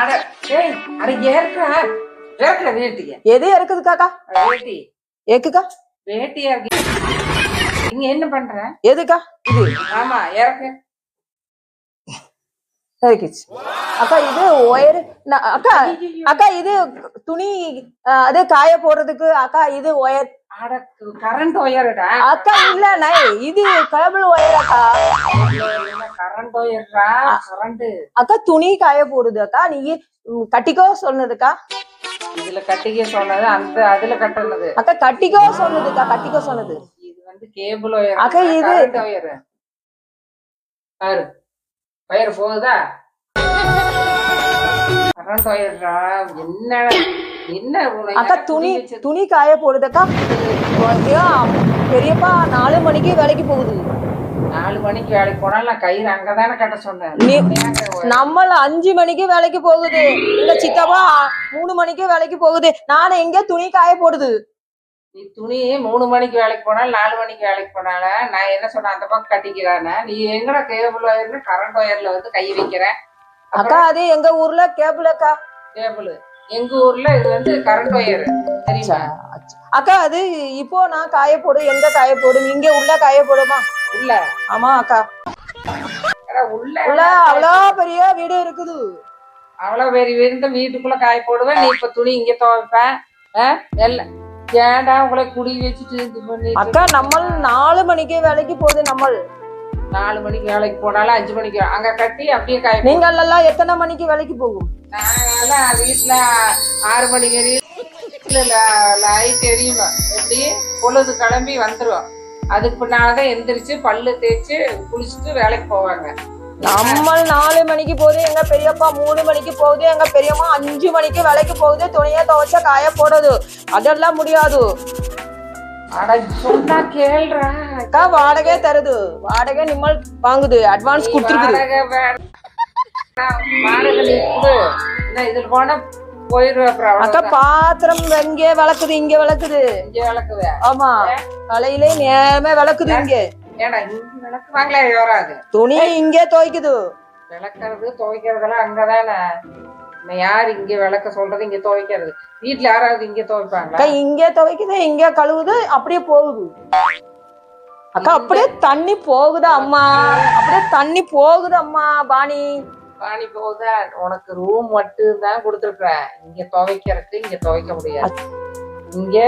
அட ஏய் அட ஏற்கா ஏற்கா வேட்டிய எது இருக்குதுக்காக்கா வேட்டி. ஏக்குக்கா? வேட்டியா இருக்கு. நீங்க என்ன பண்ற? எதுக்கா? இது. ஆமா இறக்கு அக்கா இது ஒயர் அக்கா அக்கா இது துணி அது காய போடுறதுக்கு அக்கா இது ஒயர். கரண்ட் ஒயருடா. அக்கா இல்ல இது கேபிள் ஒயர் அக்கா. அக்கா துணி காய போடுது அக்கா. நீ கட்டிக்கோ சொன்னதுக்கா இதுல கட்டிக்க சொன்னது அந்த அதுல கட்டினது அக்கா கட்டிக்கோ சொன்னதுக்கா கட்டிக்கோ சொன்னது. இது வந்து கேபிள் ஒயர் அக்கா, இது- ஒயர் பாரு. ஒயர் போகுதா? கரண்ட் ஒயர்டா என்ன என்ன அக்கா துணி? துணி காய போடுதக்கா பெரியப்பா நாலு மணிக்கு வேலைக்கு போகுது. நாலு மணிக்கு வேலைக்கு போனாலும் நான் கயிறு அங்கதானே கட்ட சொன்னேன். நீ- ஏங்க ஒயர்? நம்ம அஞ்சு மணிக்கு வேலைக்கு போகுது. எங்க சித்தப்பா மூணு மணிக்கு வேலைக்கு போகுது. நான் எங்க துணி காய போடுது. நீ துணி மூணு மணிக்கு வேலைக்கு போனாலும் நாலு மணிக்கு வேலைக்கு போனால நான் என்ன சொன்னேன் அந்த பக்கம் கட்டிக்கிறானே நீ எங்கடா கேபிள் ஒயர்னு கரண்ட் ஒயர்ல வந்து கை வைக்கிறேன் அக்கா அது எங்க ஊர்ல கேபிள் அக்கா. கேபிள் எங்க ஊர்ல இது வந்து கரண்ட் ஒயர் தெரியுமா? அக்கா அது இப்போ நான் காய போடு எங்க காய போடும்? இங்க உள்ள காய போடுமா? உள்ள. ஆமா அக்கா. உள்ள. உள்ள அவ்வளோ பெரிய வீடு இருக்குது. அவ்வளவு பெரிய இருந்த வீட்டுக்குள்ள காய போடுவேன். நீ இப்ப துணி இங்க துவைப்பேன்? எல்லாம் ஏன்டா உங்களை குடி வச்சுட்டு அக்கா நம்ம நாலு மணிக்கு வேலைக்கு போகுது நம்ம நாலு மணிக்கு வேலைக்கு போனாலும் அஞ்சு மணிக்கு அங்க கட்டி அப்படியே காய. நீங்கள் எல்லாம் எத்தனை மணிக்கு வேலைக்கு போகும்? நாங்கெல்லாம் வீட்டுல ஆறு மணிக்கு வரையும் லைட் எரியும் எப்படி? பொழுது கிளம்பி வந்துரும் அதுக்கு பின்னாலதான் எந்திரிச்சு பல்லு தேய்ச்சு குளிச்சுட்டு வேலைக்கு போவாங்க. நம்ம நாலு மணிக்கு போகுது எங்க பெரியப்பா மூணு மணிக்கு போகுது எங்க பெரியம்மா அஞ்சு மணிக்கு வேலைக்கு போகுது துணியை துவைச்ச காய போடுது. அதெல்லாம் முடியாது. அட சொன்னா கேள்றா. அக்கா வாடகை தருது. வாடகை நிம்மல் வாங்குது அட்வான்ஸ் கொடுத்துருக்குது. வாடகை இதுல போனா அக்கா. பாத்திரம் இங்கே விளக்குது இங்க விளக்குது. இங்க விளக்குவே ஆமா காலையிலே நேரமே விளக்குது இங்க. துணி இங்கே துவைக்குது. விளக்குறது துவைக்கிறதெல்லாம் அங்கதானே. யார் இங்க விளக்க சொல்றது இங்க துவைக்கிறது? வீட்டுல யாராவது இங்க துவைப்பாங்களா? அக்கா இங்கே துவைக்குது இங்கே கழுவுது அப்படியே போகுது. அக்கா அப்படியே தண்ணி போகுது அம்மா. அப்படியே தண்ணி போகுது அம்மா பாணி. பாணி போகுதா? உனக்கு ரூம் மட்டும் தான் கொடுத்துருக்குறேன். இங்க துவைக்கிறதுக்கு இங்க துவைக்க முடியாது. இங்க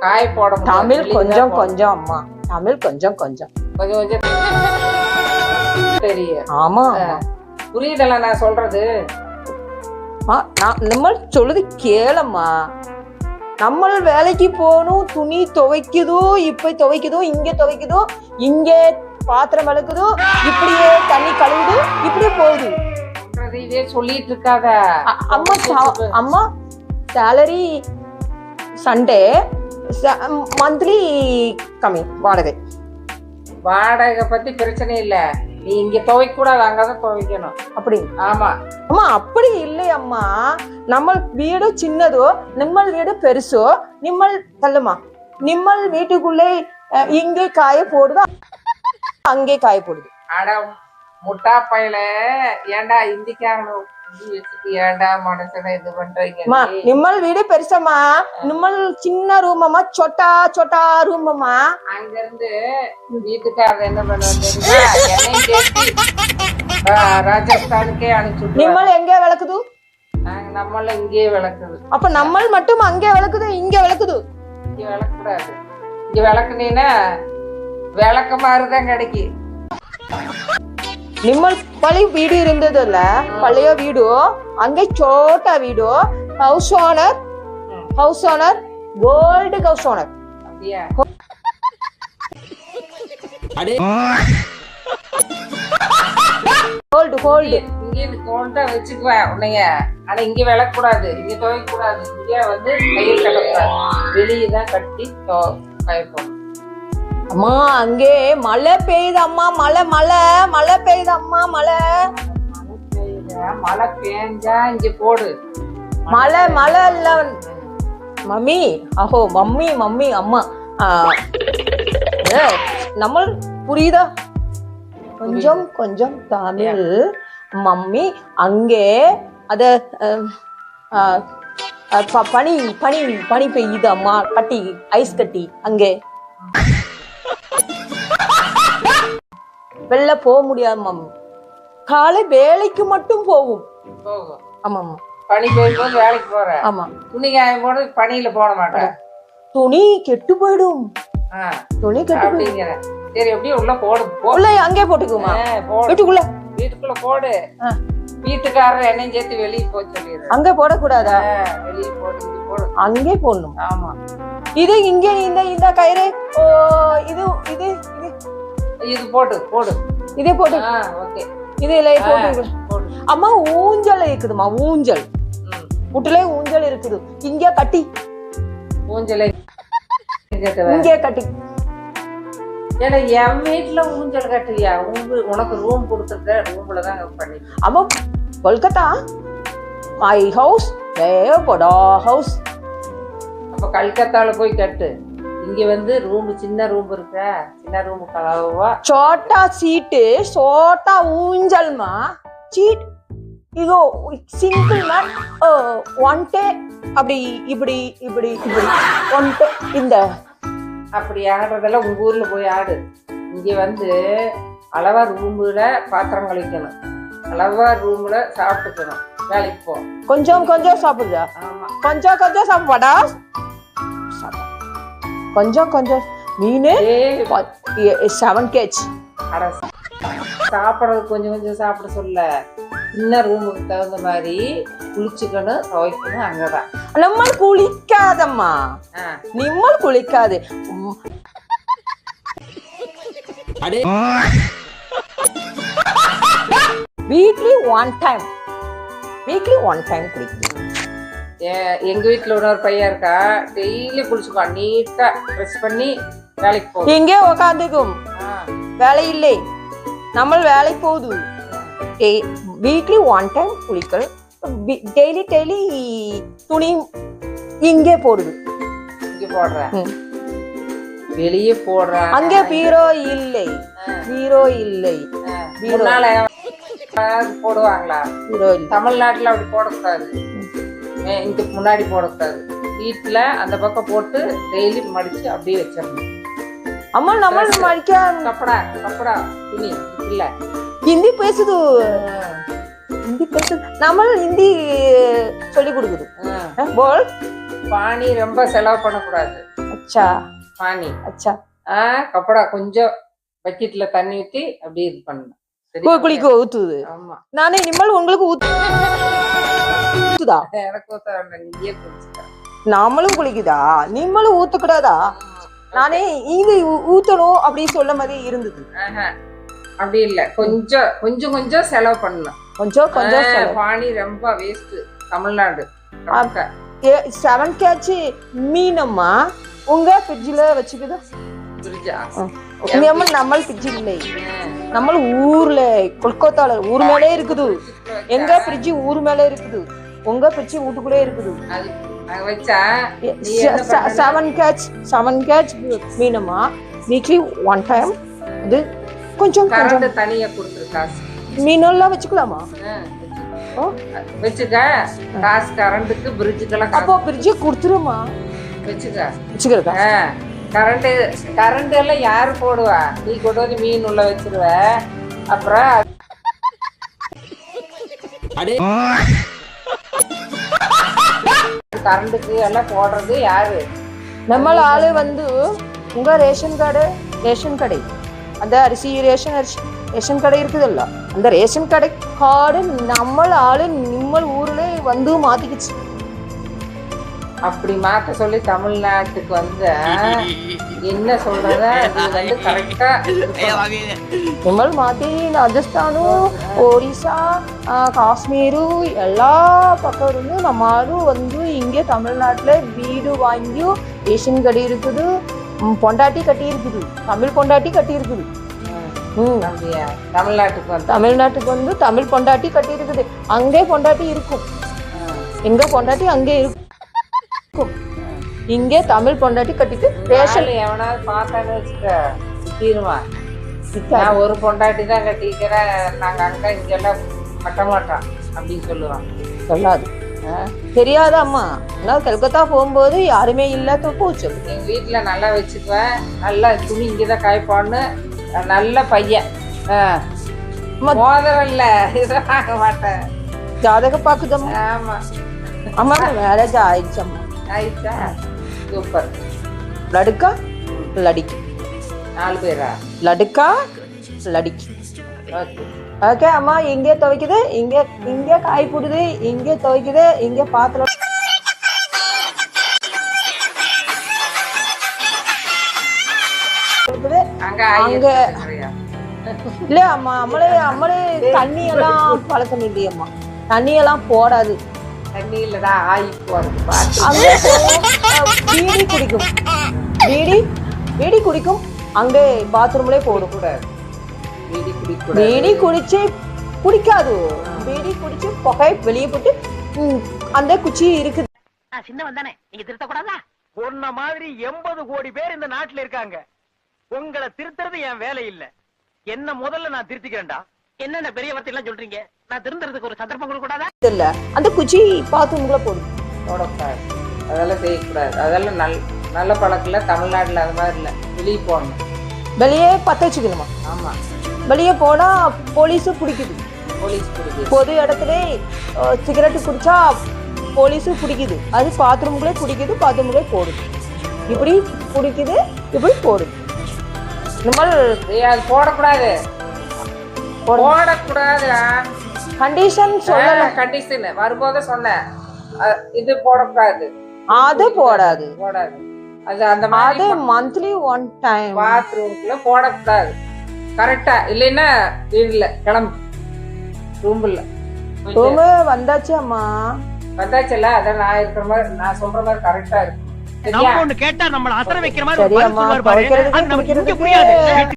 காய போட. தமிழ் கொஞ்சம். கொஞ்சம் அம்மா. தமிழ் கொஞ்சம் கொஞ்சம். கொஞ்சம் கொஞ்சம். தெரியும் ஆமா. புரியுதல்ல நான் சொல்றது? நம்ம சொல்லுது கேளம்மா. நம்ம வேலைக்கு போகணும் துணி துவைக்குதோ இப்ப துவைக்குதோ இங்க துவைக்குதோ இங்கே பாத்திரம் விளக்குதோ இப்படியே தண்ணி கழுவுது இப்படியே போகுது. இதே சொல்லிட்டு இருக்காத அம்மா அம்மா சேலரி சண்டே மந்த்லி கம்மி வாடகை. வாடகை பத்தி பிரச்சனை இல்ல. நீ இங்க துவைக்க கூடாது அங்கதான் துவைக்கணும். அப்படி ஆமா. அம்மா அப்படி இல்லை அம்மா. நம்ம வீடு சின்னதோ நிம்மல் வீடு பெருசோ நிம்மல் தள்ளுமா? நிம்மல் வீட்டுக்குள்ளே இங்கே காய போடுது அங்கே காய போடுது. அட முட்டா பையல ஏன்டா இந்திக்காரனை ஏன்டா மனுஷனை இது பண்றீங்க? நிம்மல் வீடு பெருசம்மா. நிம்மல் சின்ன ரூம் அம்மா சொட்டா சொட்டா ரூம் அம்மா அங்க இருந்து வீட்டுக்காரர் என்ன பண்ணுவாங்க ராஜஸ்தானுக்கே அனுப்பிச்சு நிம்மல் எங்கே விளக்குது? நம்மள இங்கேயே விளக்குது. அப்ப நம்மள் மட்டும் அங்கே விளக்குது இங்க விளக்குது? இங்க விளக்கக்கூடாது. இங்க விளக்குனீங்கன்னா விளக்க மாதிரிதான் கிடைக்கும் நிம்மல் பழைய வீடு வீடு. அங்கே சோட்டா வீடு. ஹவுஸ் ஓனர் ம். House owner gold house owner அப்படியா கோல்டு கோல்டு இங்க தோண்டா வச்சுக்குவேன் உன்னைய. ஆனா இங்க விளக்கக்கூடாது. இங்க துவைக்க கூடாது இங்க வந்து கையில் கட்டக்கூடாது. வெளியே தான் கட்டி துவைப்போம் அம்மா அங்கே மழை பெய்யுது அம்மா மழை மழை மழை பெய்யுது அம்மா மழை. மழை பேஞ்சா இங்க போடு. மழை மழை இல்ல. மம்மி அஹோ மம்மி மம்மி அம்மா. நம்ம புரியுதா? கொஞ்சம் கொஞ்சம் தமிழ். மம்மி அங்கே அது பனி பனி பனி பெய்யுது அம்மா. கட்டி ஐஸ் கட்டி அங்கே. வெளில போக முடியாதும்மா காலை வேலைக்கு மட்டும் போகும். போகும். ஆமா ஆமா. பனி போகும்போது வேலைக்கு போற. ஆமா. துணி காயும் போது பனியில போட மாட்டேன் துணி கெட்டு போயிடும். துணி கெட்டு போயிடும். சரி எப்படியும் உள்ள போடு. உள்ள அங்கே போட்டுக்குமா? வீட்டுக்குள்ள. வீட்டுக்குள்ள போடு. வீட்டுக்காரர் என்னையும் சேர்த்து வெளியே போக சொல்லிடுறேன் அங்கே போடக்கூடாதா? வெளியே போடு இங்க போடு. அங்கே போடணும். ஆமா. இது இங்க இந்த இந்த கயிறு. ஓ இது இது இது இது போட்டு போடு. இதே போட்டு ஆ ஓகே. இதுல போட்டு போடு. அம்மா ஊஞ்சல் இருக்குதுமா ஊஞ்சல். வீட்டுல ஊஞ்சல் இருக்குது. இங்க கட்டி. ஊஞ்சலை. இங்கே கட்டி ஏன்னா என் வீட்டுல ஊஞ்சல் கட்டுவியா உங்க உனக்கு ரூம் கொடுத்துருக்க ரூம்ல தான் பண்ணி. அம்மா கொல்கத்தா? மை ஹவுஸ் தேவைப்படா ஹவுஸ் அப்ப கல்கத்தால போய் கட்டு. இங்க வந்து ரூம் சின்ன ரூம் இருக்க. சின்ன ரூம் கலவா. சோட்டா சீட்டு சோட்டா ஊஞ்சல்மா. சீட் இதோ சிங்கிள் மேட் ஒன் டே அப்படி இப்படி இப்படி இப்படி. ஒன் டே இந்த. அப்படி ஆடுறதெல்லாம் உங்க ஊர்ல போய் ஆடு. இங்க வந்து அளவா ரூம்ல பாத்திரம் கழிக்கணும் அளவா ரூம்ல சாப்பிட்டுக்கணும். வேலைக்கு போ. கொஞ்சம் கொஞ்சம் சாப்பிடுதா கொஞ்சம் கொஞ்சம் சாப்பிடா கொஞ்சம் கொஞ்சம். மீன் செவன் கேஜ் அட சாப்பிட்றது கொஞ்சம் கொஞ்சம் சாப்பிட சொல்ல. சின்ன ரூமுக்கு தகுந்த மாதிரி குளிச்சுக்கணும் துவைக்கணும் அங்கதான். நம்ம குளிக்காதம்மா. நிம்மல் குளிக்காது. Weekly one time weekly one time குளிக்கும் ஏ- எங்க வீட்டுல இன்னொரு பையன் இருக்கா டெய்லி குளிச்சுக்குவான் நீட்டா ட்ரெஸ் பண்ணி வேலைக்கு போ இங்கே உக்காந்துக்கும். வேலை இல்லை. நம்ம வேலைக்கு போகுது. வீக்லி ஒன் டைம் குளிக்கல். டெய்லி டெய்லி துணி இங்கே போடுது. இங்க போடுறேன் ம். வெளியே போடுறேன் அங்கே பீரோ இல்லை. பீரோ இல்லை. போடுவாங்களா? பீரோ இல்லை. தமிழ்நாட்டுல அப்படி போடக்கூடாது. இங்க முன்னாடி போடக்கூடாது. வீட்டுல அந்த பக்கம் போட்டு டெய்லி மடிச்சு அப்படியே வச்சிடணும். அம்மா நம்ம மடிக்க கப்படா கப்படா துணி இல்ல. ஹிந்தி பேசுது. ஹிந்தி பேசுது. நம்ம ஹிந்தி சொல்லி கொடுக்குது. போல். பானி ரொம்ப செலவு பண்ணக்கூடாது. அச்சா. பானி அச்சா. ஆ கப்படா கொஞ்சம் பக்கெட்ல தண்ணி ஊத்தி அப்படியே இது பண்ணணும். குளிக்க ஊத்துது. ஆமா. நானே இனிமேல் உங்களுக்கு ஊத்து நாமளும் குளிக்குதா? நீங்களும் ஊத்தக்கூடாதா? நானே இது ஊத்தணும் அப்படின்னு சொல்ல மாதிரி இருந்தது. அப்படி இல்ல. கொஞ்சம் கொஞ்சம் கொஞ்சம் செலவு பண்ணணும். கொஞ்சம் கொஞ்சம் பானி ரொம்ப வேஸ்ட் தமிழ்நாடு. செவன் கேட்ச் மீனம்மா உங்க ஃப்ரிட்ஜில் வச்சுக்குதா? நம்ம நம்ம ஃப்ரிட்ஜ் இல்லை நம்ம ஊர்ல கொல்கத்தால ஊர் மேலே இருக்குது. எங்க ஃப்ரிட்ஜ் ஊர் மேலே இருக்குது. உங்க ஃப்ரிட்ஜ் வீட்டுக்குள்ளே இருக்குது? செவன் கேட்ச் செவன் கேட்ச் மீனம்மா வீக்லி ஒன் டைம் இது கொஞ்சம் கொஞ்சம். கரண்ட் தனியா கொடுத்துரு காசு. மீனெல்லாம் வச்சுக்கலாமா? ஆ, வச்சுக்க. ஓ. வச்சுக்க. காசு கரண்ட்டுக்கு பிரிட்ஜுக்கெல்லாம் அப்போ ஃப்ரிட்ஜ் கொடுத்துருமா? வச்சுக்க. வச்சுக்கிறதா? கரண்ட் கரண்ட் எல்லாம் யாரு போடுவா? நீ கொண்டு வந்து மீன் உள்ள வச்சிருவ. அப்புறம் கரண்ட்டுக்கு எல்லாம் போடுறது யாரு? நம்ம ஆளு வந்து உங்க ரேஷன் கார்டு ரேஷன் கடை. அந்த அரிசி ரேஷன் அரிசி ரேஷன் கடை இருக்குதுல்ல. அந்த ரேஷன் கடை கார்டு நம்ம ஆளு நம்ம ஊர்ல வந்து மாத்திக்கிச்சு. அப்படி மாற்ற சொல்லி தமிழ்நாட்டுக்கு வந்த என்ன சொல்றத வந்து கரெக்டா നമ്മൾ മാറ്റി രാജസ്ഥാനും ഒറീസ കാശ്മീരും എല്ലാ பக்கம் இருந்து நம்மளும் வந்து இங்கே தமிழ்நாட்டில் வீடு வாங்கியும் ரேஷன் கடை இருக்குது பொண்டாட்டி கட்டி இருக்குது தமிழ் பொண்டாட்டி கட்டி இருக்குது. தமிழ்நாட்டுக்கு வந்து. தமிழ்நாட்டுக்கு வந்து தமிழ் பொண்டாட்டி கட்டி இருக்குது. அங்கே பொண்டாட்டி இருக்கும். எங்கே பொண்டாட்டி அங்கே இருக்கும். இங்கே தமிழ் பொண்டாட்டி கட்டிட்டு ரேஷன் எவனாவது பார்த்தான்னு வச்சுக்க தீருமா நான் ஒரு பொண்டாட்டி தான் கட்டிக்கிறேன். நாங்க அங்க இங்கெல்லாம் கட்ட மாட்டான் அப்படின்னு சொல்லுவான். சொல்லாது. தெரியாத அம்மா. நான் கல்கத்தா போகும்போது யாருமே இல்லாத போச்சு. எங்க வீட்டுல நல்லா வச்சுக்குவேன். நல்லா துணி இங்கதான் காய்ப்பான்னு நல்ல பையன். மோதிரம் இல்ல. இதை வாங்க மாட்டேன். ஜாதக பாக்குதம்மா ஆமா. அம்மா மேரேஜ் ஆயிடுச்சு அம்மா. ஆயிடுச்சா சூப்பர் லடுக்கா? லடிக்கு நாலு பேரா? லடுக்கா? லடிக்கு ஓகே. அம்மா இங்கே துவைக்குது இங்கே இங்கே காய் போடுது இங்கே துவைக்குது இங்கே பாத்திரம். அங்க இல்ல அம்மா அம்மளே அம்மளே தண்ணி எல்லாம் பழக்கம் இல்லையம்மா. தண்ணி எல்லாம் போடாது. தண்ணி இல்லடா ஆயி போறது பீடி குடிக்கும். பீடி பீடி குடிக்கும். அங்கே பாத்ரூம்லயே போடும் கூடாது வீடி குடிக்கூடாது. பீடி குடிச்சு குடிக்காது. பீடி குடிச்சு புகை வெளியே போட்டு அந்த குச்சி இருக்குது. நான் சின்னவன் தானே. நீங்க திருத்தக்கூடாதா? உன்ன மாதிரி எண்பது கோடி பேர் இந்த நாட்டுல இருக்காங்க. உங்களை திருத்துறது என் வேலை இல்ல. என்ன முதல்ல நான் திருத்திக்கிறேன்டா. என்னென்ன பெரிய வார்த்தை எல்லாம் சொல்றீங்க? நான் திருந்துறதுக்கு ஒரு சந்தர்ப்பம் கொடுக்க கூடாதா இல்ல அந்த குச்சி பாத்ரூம்ல போடும் போடக்கூடாது அதெல்லாம் செய்யக்கூடாது. அதெல்லாம் நல் நல்ல பழக்கம் இல்லை தமிழ்நாட்டில் அது மாதிரி இல்லை. வெளியே போடணும். வெளியே பத்த வச்சுக்கணுமா? ஆமா. வெளியே போனா போலீஸ் பிடிக்குது. போலீஸ் பிடிக்குது. பொது இடத்துல சிகரெட் குடிச்சா போலீஸ் பிடிக்குது. அது பாத்ரூம்குள்ளே பிடிக்குது பாத்ரூம்குள்ளே போடுது. இப்படி பிடிக்குது இப்படி போடுது. இந்த மாதிரி அது போடக்கூடாது. போடக்கூடாதுடா. கண்டிஷன் சொல்லல. கண்டிஷன் வரும்போது சொன்னேன் இது போடக்கூடாது. அது போடாது. போடாது. அது அந்த மாதிரி மந்த்லி ஒன் டைம் பாத்ரூம்குள்ள போடக்கூடாது. கரெக்டா இல்லைன்னா வீடுல கிளம்பு. ரூம்ல ரூம் வந்தாச்சு அம்மா. வந்தாச்சுல்ல? அதான் நான் இருக்கிற மாதிரி நான் சொல்ற மாதிரி கரெக்டா இருக்கும். நம்ம ஒண்ணு கேட்டா நம்மள அசர வைக்கிற மாதிரி